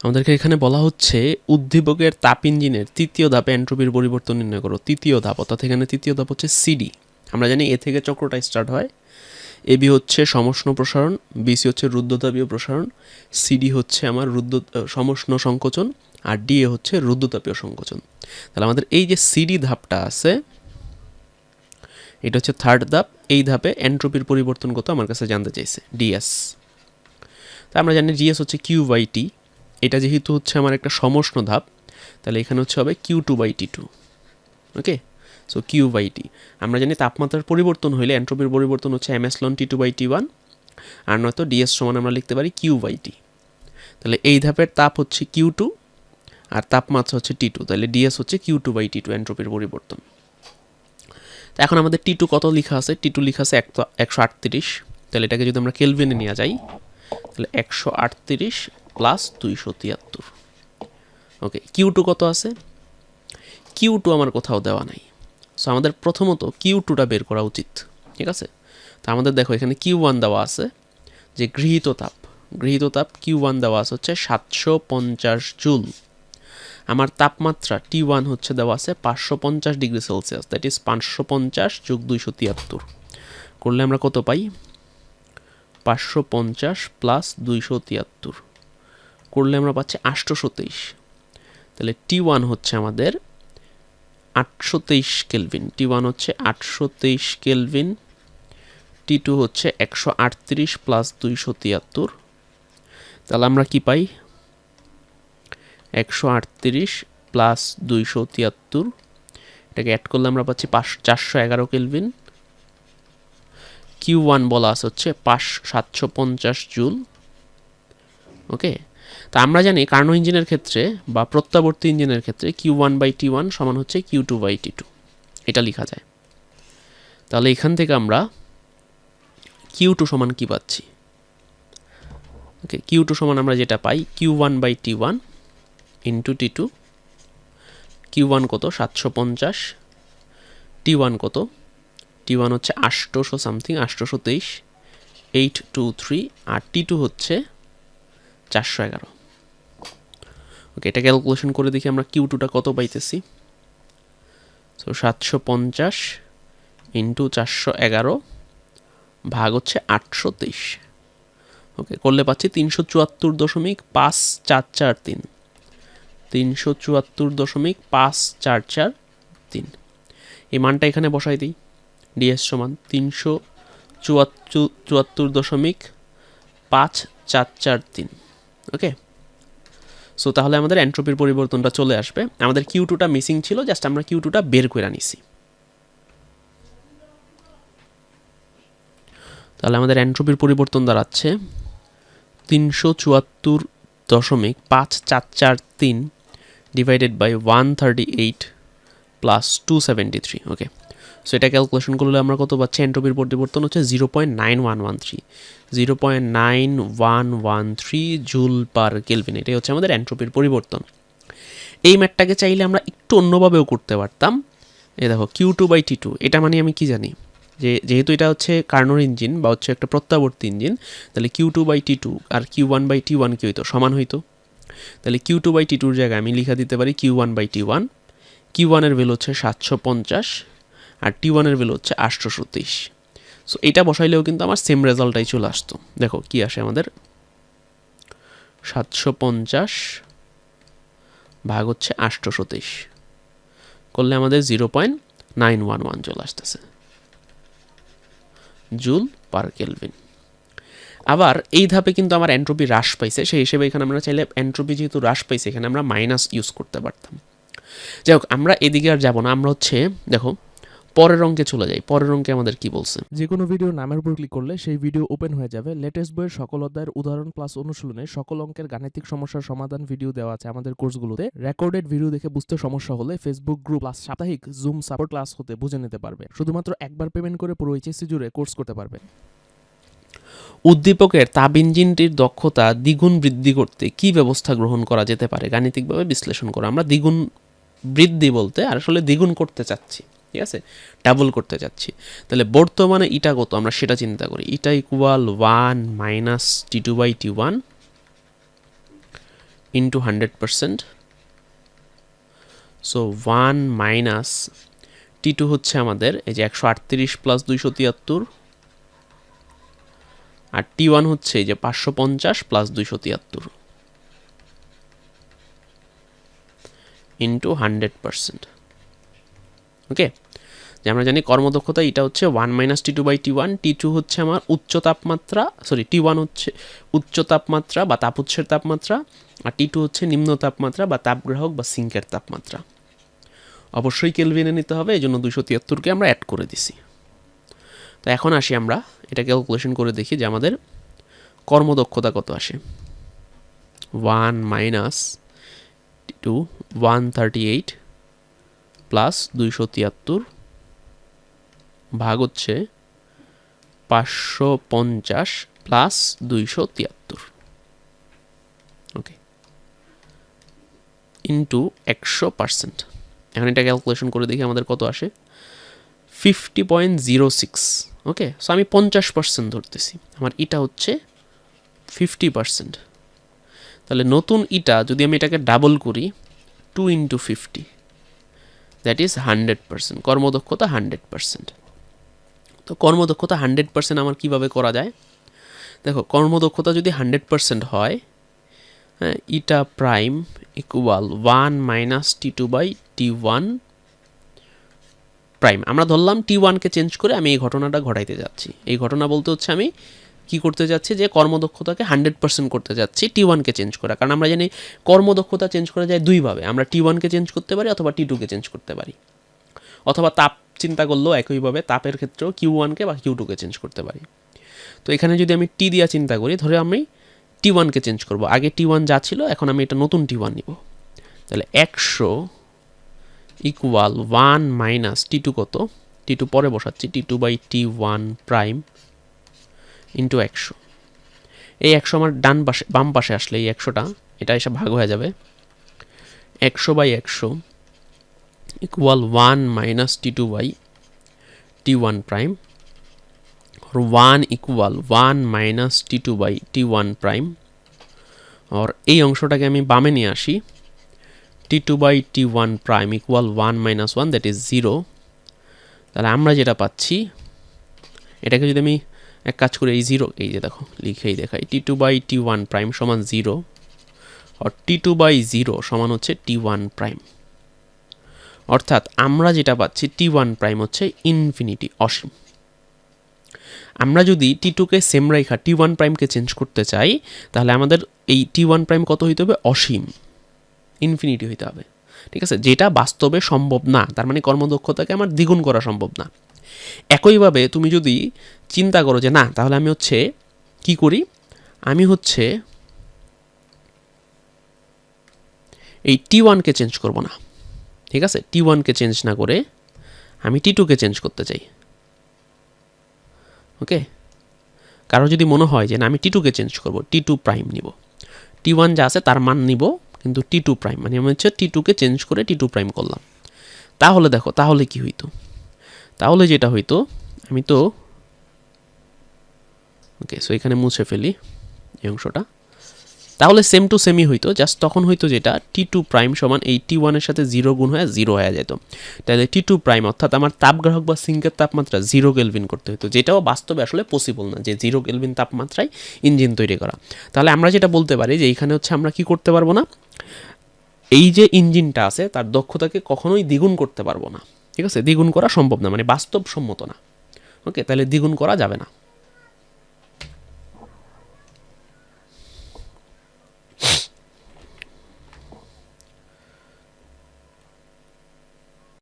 আমাদেরকে এখানে বলা হচ্ছে উদ্দীপকের তাপ ইঞ্জিনের তৃতীয় ধাপে এন্ট্রপির পরিবর্তন নির্ণয় করো, তৃতীয় ধাপ। অর্থাৎ এখানে তৃতীয় ধাপ হচ্ছে সিডি। আমরা জানি এ থেকে চক্রটা স্টার্ট হয়। এবি হচ্ছে সমষ্ণ প্রসারণ বিসি হচ্ছে রুদ্ধতাপীয় প্রসারণ, সিডি হচ্ছে আমার রুদ্ধ সমষ্ণ সংকোচন, আর ডিএ হচ্ছে রুদ্ধতাপীয় সংকোচন। তাহলে আমাদের এই যে সিডি ধাপটা আছে, এটা হচ্ছে থার্ড ধাপ। এই ধাপে এন্ট্রপির পরিবর্তন কত আমার কাছে জানতে চাইছে ডিএস তা আমরা জানি ডিএস হচ্ছে কিউ বাই টি। এটা যেহেতু হচ্ছে আমার একটা সমষ্ণ ধাপ, তাহলে এখানে হচ্ছে হবে Q two by T two okay so Q by T আমরা জানি তাপমাত্রার পরিবর্তন হইলে এন্ট্রপির পরিবর্তন হচ্ছে M S loan T two by T one আর নয়তো ডিএস সমান আমরা লিখতে পারি কিউ বাই টি তাহলে এই ধাপের তাপ হচ্ছে কিউ টু আর তাপমাত্রা হচ্ছে টি টু তাহলে ডিএস হচ্ছে Q two by T two এন্ট্রপির পরিবর্তন। তো এখন আমাদের টি টু কত লেখা আছে? টি টু লেখা আছে একশো আটত্রিশ, তাহলে এটাকে যদি আমরা কেলভিনে নিয়ে যাই, তাহলে একশো আটত্রিশ প্লাস দুইশো তিয়াত্তর। ওকে কিউ টু কত আছে? কিউ টু আমার কোথাও দেওয়া নাই। সো আমাদের প্রথমত কিউ টুটা বের করা উচিত, ঠিক আছে? তো আমাদের দেখো, এখানে কিউ ওয়ান দেওয়া আছে যে গৃহীত তাপ। গৃহীত তাপ কিউ ওয়ান দেওয়া আছে হচ্ছে সাতশো পঞ্চাশ জুল। আমার তাপমাত্রা টি ওয়ান হচ্ছে দেওয়া আছে পাঁচশো পঞ্চাশ ডিগ্রি সেলসিয়াস দ্যাট ইজ পাঁচশো পঞ্চাশ যোগ দুইশো তিয়াত্তর। করলে আমরা কত পাই? পাঁচশো পঞ্চাশ প্লাস দুইশো তিয়াত্তর। করলে আমরা পাচ্ছি আটশোশো তেইশ। তাহলে টি ওয়ান হচ্ছে আমাদের আটশো তেইশ কেলভিন। টি ওয়ান হচ্ছে আটশো তেইশ কেলভিন, টি টু হচ্ছে একশো আটত্রিশ প্লাস দুইশো তিয়াত্তর। তাহলে আমরা কি পাই? একশো আটত্রিশ প্লাস দুইশো তিয়াত্তর। এটাকে অ্যাড করলে আমরা পাচ্ছি পাঁচ, চারশো এগারো কেলভিন। কিউ ওয়ান বলা আছে হচ্ছে পাঁচ সাতশো পঞ্চাশ জুল। ওকে? তা আমরা জানি কার্নো ইঞ্জিনের ক্ষেত্রে বা প্রত্যাবর্তী ইঞ্জিনের ক্ষেত্রে Q one by T one সমান হচ্ছে Q two by T two এটা লেখা যায়। তাহলে এখান থেকে আমরা কিউ টু সমান কী পাচ্ছি? ওকে কিউ টু সমান আমরা যেটা পাই Q one by T one into T two Q one কত? সাতশো পঞ্চাশ। টি ওয়ান কত? টি ওয়ান হচ্ছে আষ্টশো সামথিং আষ্টশো তেইশ। এইট টু থ্রি আর টি টু হচ্ছে চারশো এগারো। ওকে এটা ক্যালকুলেশন করে দেখি আমরা কিউ টুটা কত পাইতেছি। সো সাতশো পঞ্চাশ ইন্টু চারশো এগারো ভাগ হচ্ছে আটশো তেইশ। ওকে করলে পাচ্ছি তিনশো চুয়াত্তর দশমিক পাঁচ চার চার তিন। তিনশো চুয়াত্তর দশমিক পাঁচ চার চার তিন। এই মানটা এখানে বসাই দিই। ডিএস সমান তিনশো চুয়াত্তর চুয়াত্তর দশমিক পাঁচ চার চার তিন। ওকে সো তাহলে আমাদের এন্ট্রপির পরিবর্তনটা চলে আসবে। আমাদের কিউ টুটা মিসিং ছিল জাস্ট আমরা কিউ টুটা বের করে নিছি। তাহলে আমাদের এন্ট্রপির পরিবর্তন দাঁড়াচ্ছে তিনশো চুয়াত্তর দশমিক পাঁচ চার চার তিন divided by one thirty eight plus two seventy three okay so এটা ক্যালকুলেশন করলে আমরা কত পাচ্ছি? এন্ট্রপির পরিবর্তন হচ্ছে zero point nine one one three zero point nine one one three joule per kelvin এটাই হচ্ছে আমাদের এন্ট্রপির পরিবর্তন। এই ম্যাটটাকে চাইলে আমরা একটু অন্যভাবেও করতে পারতাম। এই দেখো Q two by T two এটা মানে আমি কি জানি? যে, যেহেতু এটা হচ্ছে কার্নোর ইঞ্জিন বা হচ্ছে একটা প্রত্যাবর্তী ইঞ্জিন তাহলে Q two by T two R Q one by T one কি হইতো? সমান হইতো। তাহলে কিউ টু বাই টি টুর জায়গায় আমি লিখা দিতে পারি Q one by T one Q ওয়ানের ভ্যালু হচ্ছে সাতশো পঞ্চাশ। আর টি ওয়ানের ভ্যালু হচ্ছে আটশোশো তেইশ সো এটা বসাইলেও কিন্তু আমার সেম রেজাল্টটাই চলে আসতো। দেখো, কি আসে আমাদের? সাতশো পঞ্চাশ ভাগ হচ্ছে আটশোশো তেইশ করলে আমাদের zero point nine one one চলে আসতেছে। Joule per kelvin. আবার এই ধাপে কিন্তু আমার এন্ট্রপি হ্রাস পাইছে। সেই হিসেবে এখানে আমরা চাইলে এন্ট্রপি যেহেতু হ্রাস পাইছে, এখানে আমরা মাইনাস ইউজ করতে পারতাম। যাই হোক, আমরা এদিকে আর যাব না। আমরা হচ্ছে, দেখো পরের অঙ্কে চলে যাই। পরের অঙ্কে আমাদের কি বলছে? যে কোনো ভিডিওর নামের উপর ক্লিক করলে সেই ভিডিও ওপেন হয়ে যাবে। লেটেস্ট বইয়ের সকল অধ্যায়ের উদাহরণ প্লাস অনুশীলনে সকল অঙ্কের গাণিতিক সমস্যার সমাধান ভিডিও দেওয়া আছে আমাদের কোর্সগুলোতে রেকর্ডেড ভিডিও দেখে বুঝতে সমস্যা হলে ফেসবুক গ্রুপ প্লাস সাপ্তাহিক জুম সাপোর্ট ক্লাস হতে বুঝে নিতে পারবে। শুধুমাত্র একবার পেমেন্ট করে পুরো এইচএসসি জুড়ে কোর্স করতে পারবে। উদ্দীপকের তাপ ইঞ্জিনটির দক্ষতা দ্বিগুণ বৃদ্ধি করতে কি ব্যবস্থা গ্রহণ করা যেতে পারে? গাণিতিকভাবে বিশ্লেষণ করা। আমরা দ্বিগুণ বৃদ্ধি বলতে আর আসলে দ্বিগুণ করতে চাচ্ছি। ঠিক আছে? ডাবল করতে চাচ্ছি তাহলে বর্তমানে ইটা কত? আমরা সেটা চিন্তা করি। Eta equal one minus T two by T one into hundred percent so one minus T two হচ্ছে আমাদের এই যে একশো আটত্রিশ প্লাস দুইশো তিয়াত্তর। আর টি ওয়ান হচ্ছে এই যে পাঁচশো পঞ্চাশ প্লাস দুইশো তিয়াত্তর। ইন্টু হান্ড্রেড পারসেন্ট ওকে যে আমরা জানি কর্মদক্ষতা এটা হচ্ছে one minus T two by T one T two হচ্ছে আমার উচ্চ তাপমাত্রা সরি টি ওয়ান হচ্ছে উচ্চ তাপমাত্রা বা তাপোচ্ছের তাপমাত্রা, আর টি টু হচ্ছে নিম্ন তাপমাত্রা বা তাপগ্রাহক বা সিঙ্কের তাপমাত্রা। অবশ্যই কেলভিনে নিতে হবে এই জন্য দুশো তিয়াত্তরকে আমরা অ্যাড করে দিছি। তো এখন আসি আমরা, এটা ক্যালকুলেশন করে দেখি যে আমাদের কর্মদক্ষতা কত আসে। One minus two one thirty eight plus দুইশো তিয়াত্তর ভাগ হচ্ছে পাঁচশো পঞ্চাশ প্লাস দুইশো তিয়াত্তর। ওকে ইন্টু একশো পার্সেন্ট। এখন এটা ক্যালকুলেশন করে দেখি আমাদের কত আসে। Fifty point zero six. Okay so আমি পঞ্চাশ পার্সেন্ট ধরতেছি। আমার ইটা হচ্ছে ফিফটি পার্সেন্ট। তাহলে নতুন ইটা যদি আমি এটাকে ডাবল করি two into fifty that is hundred percent কর্মদক্ষতা হান্ড্রেড পার্সেন্ট তো কর্মদক্ষতা হান্ড্রেড পার্সেন্ট আমার কীভাবে করা যায়? দেখো, কর্মদক্ষতা যদি হান্ড্রেড পার্সেন্ট হয় হ্যাঁ eta prime equal one minus T two by T one prime আমরা ধরলাম টি ওয়ানকে চেঞ্জ করে আমি এই ঘটনাটা ঘটাইতে যাচ্ছি। এই ঘটনা বলতে হচ্ছে আমি কি করতে যাচ্ছি? যে কর্মদক্ষতাকে হান্ড্রেড পার্সেন্ট করতে যাচ্ছি টি ওয়ানকে চেঞ্জ করা। কারণ আমরা জানি কর্মদক্ষতা চেঞ্জ করা যায় দুইভাবে আমরা টি ওয়ানকে চেঞ্জ করতে পারি অথবা টি টুকে চেঞ্জ করতে পারি। অথবা তাপ চিন্তা করলেও একইভাবে তাপের ক্ষেত্রেও কিউ ওয়ানকে বা কিউ টুকে চেঞ্জ করতে পারি। তো এখানে যদি আমি টি দিয়া চিন্তা করি, ধরে আমি টি ওয়ানকে চেঞ্জ করব। আগে টি ওয়ান যা ছিল, এখন আমি এটা নতুন টি ওয়ান নিব। তাহলে একশো equal one minus T two কত? টি টু পরে বসাচ্ছি T two by T one prime into একশো। এই একশো আমার ডান পাশে, বাম পাশে আসলে এই একশোটা, এটা এসে ভাগ হয়ে যাবে। একশো বাই একশো equal one minus T two by T one prime or one minus T two by T one prime or এই অংশটাকে আমি বামে নিয়ে আসি। T two by T one prime equal one minus one that is zero তাহলে আমরা যেটা পাচ্ছি, এটাকে যদি আমি এক কাজ করে, এই জিরো এই যে দেখো, লিখেই দেখাই T two by T one prime সমান জিরো আর টি টু বাই জিরো সমান হচ্ছে টি ওয়ান প্রাইম অর্থাৎ আমরা যেটা পাচ্ছি টি ওয়ান প্রাইম হচ্ছে ইনফিনিটি অসীম। আমরা যদি টি টুকে সেম রেখা টি ওয়ান প্রাইমকে চেঞ্জ করতে চাই, তাহলে আমাদের এই টি ওয়ান প্রাইম কত হইতে হবে? অসীম। ইনফিনিটি হইতে হবে। ঠিক আছে? যেটা বাস্তবে সম্ভব না, তার মানে কর্মদক্ষতাকে আমার দ্বিগুণ করা সম্ভব না। একইভাবে তুমি যদি চিন্তা করো যে, না, তাহলে আমি হচ্ছে কি করি? আমি হচ্ছে এই টি ওয়ানকে চেঞ্জ করব না। ঠিক আছে? টি ওয়ানকে চেঞ্জ না করে আমি টি টুকে চেঞ্জ করতে চাই। ওকে? কারও যদি মনে হয় যে, না, আমি টি টুকে চেঞ্জ করব টি টু প্রাইম নিব। টি ওয়ান যা আছে তার মান নিব, কিন্তু টি টু প্রাইম মানে আমি হচ্ছে টি টুকে চেঞ্জ করে টি টু প্রাইম করলাম। তাহলে দেখো, তাহলে কি হইতো? তাহলে যেটা হইতো, আমি তো ওকে সো এখানে মুছে ফেলি এই অংশটা। তাহলে সেম টু সেমই হইতো জাস্ট তখন হইতো যেটা টি টু প্রাইম সমান এই টি ওয়ানের সাথে জিরো গুণ হয়ে জিরো হয়ে যেত তাহলে টি টু প্রাইম অর্থাৎ আমার তাপগ্রাহক বা সিঙ্কের তাপমাত্রা জিরো কেলভিন করতে হতো যেটাও বাস্তবে আসলে পসিবল না যে জিরো কেলভিন তাপমাত্রায় ইঞ্জিন তৈরি করা। তাহলে আমরা যেটা বলতে পারি যে এইখানে হচ্ছে আমরা কি করতে পারব না? এই যে ইঞ্জিনটা আছে, তার দক্ষতাকে কখনোই দ্বিগুণ করতে পারব না। ঠিক আছে? দ্বিগুণ করা সম্ভব না মানে বাস্তবসম্মত না। ওকে তাহলে দ্বিগুণ করা যাবে না।